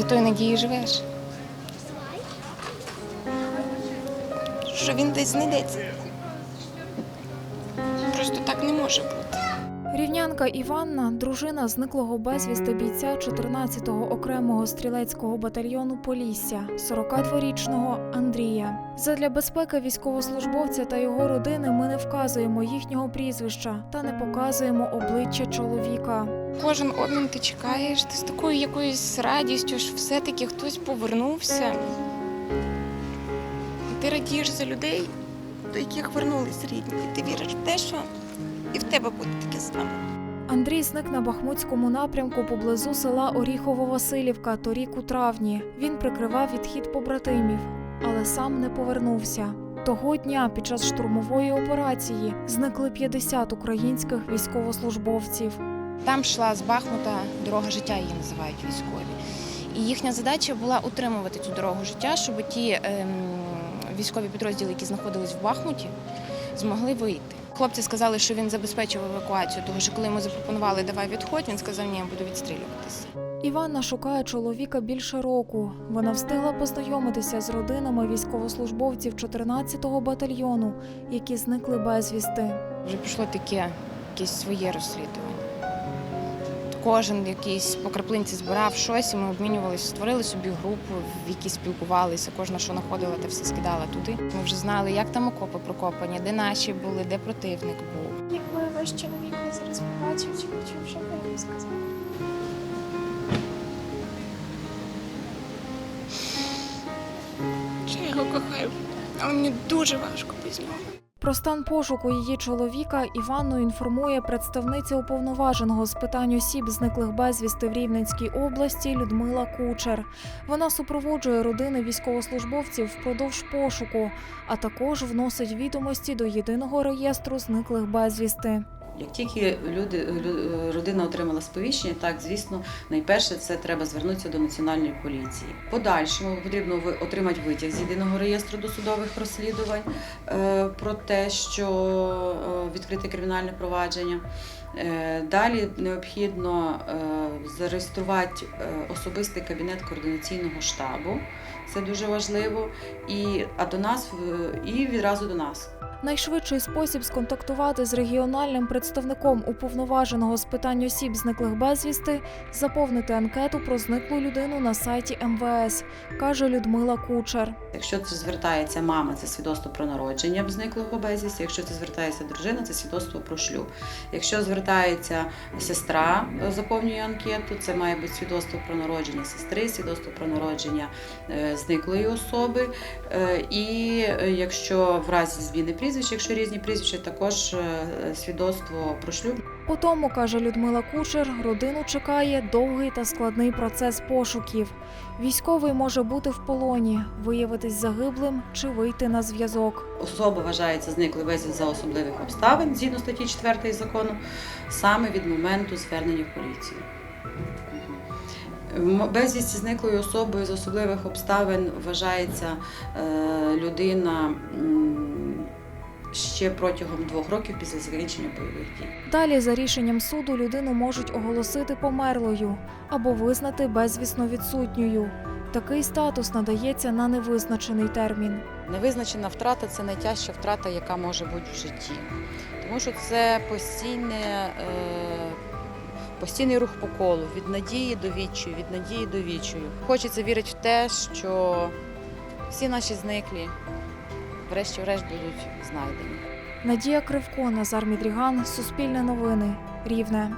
Ти тою надії живеш. Що він десь знайдеться. Просто так не може бути. Рівнянка Іванна, дружина зниклого безвісти бійця 14-го окремого стрілецького батальйону Полісся, 42-річного Андрія. Задля безпеки військовослужбовця та його родини ми не вказуємо їхнього прізвища та не показуємо обличчя чоловіка. Кожен обмін ти чекаєш, ти з такою якоюсь радістю, що все-таки хтось повернувся. Ти радієш за людей, до яких вернулись рідні. І ти віриш в те, що і в тебе буде таке саме. Андрій зник на Бахмутському напрямку поблизу села Оріхово-Василівка торік у травні. Він прикривав відхід побратимів, але сам не повернувся. Того дня під час штурмової операції зникли 50 українських військовослужбовців. Там йшла з Бахмута дорога життя, її називають військові. І їхня задача була утримувати цю дорогу життя, щоб ті ем, військові підрозділи, які знаходились в Бахмуті, змогли вийти. Хлопці сказали, що він забезпечив евакуацію, тому що коли йому запропонували давай відходь, він сказав, ні, я буду відстрілюватися. Іванна шукає чоловіка більше року. Вона встигла познайомитися з родинами військовослужбовців 14-го батальйону, які зникли безвісти. Вже пішло таке якесь своє розслідування. Кожен якийсь по краплинці збирав щось, і ми обмінювалися, створили собі групу, в якій спілкувалися. Кожна, що знаходила, те все скидала туди. Ми вже знали, як там окопи прокопані, де наші були, де противник був. Якби ваш чоловік вас зараз побачив, чи почув, що ви йому сказали? Я його кохаю, але мені дуже важко без нього. Про стан пошуку її чоловіка Іванну інформує представниця уповноваженого з питань осіб, зниклих безвісти в Рівненській області Людмила Кучер. Вона супроводжує родини військовослужбовців впродовж пошуку, а також вносить відомості до єдиного реєстру зниклих безвісти. Як тільки люди, лю- родина отримала сповіщення, так звісно, найперше це треба звернутися до національної поліції. Подальшому потрібно отримати витяг з єдиного реєстру досудових розслідувань е, про те, що відкрите кримінальне провадження. Е, Далі необхідно е, зареєструвати е, особистий кабінет координаційного штабу. Це дуже важливо. І, а до нас і відразу до нас. Найшвидший спосіб сконтактувати з регіональним представником уповноваженого з питань осіб, зниклих безвісти, заповнити анкету про зниклу людину на сайті МВС, каже Людмила Кучер. Якщо це звертається мама, це свідоцтво про народження зниклого безвісті. Якщо це звертається дружина, це свідоцтво про шлюб. Якщо звертається сестра, е, заповнює анкету, це має бути свідоцтво про народження сестри, свідоцтво про народження е, зниклої особи. Е, І якщо в разі зміни прізвища, якщо різні прізвища, також свідоцтво про шлюб. По тому, каже Людмила Кучер, родину чекає довгий та складний процес пошуків. Військовий може бути в полоні, виявитись загиблим чи вийти на зв'язок. Особа вважається зниклою безвість за особливих обставин згідно статті 4 закону, саме від моменту звернення в поліцію. Безвісті зниклою особою з особливих обставин вважається е, людина ще протягом двох років після закінчення бойових дій. Далі, за рішенням суду, людину можуть оголосити померлою або визнати безвісно відсутньою. Такий статус надається на невизначений термін. Невизначена втрата це найтяжча втрата, яка може бути в житті. Тому що це постійне, е, постійний рух по колу від надії до відчаю, від надії до відчаю. Хочеться вірити в те, що всі наші зниклі, врешті-решт, будуть знайдені. Надія Кривко, Назар Мідріган, Суспільне новини, Рівне.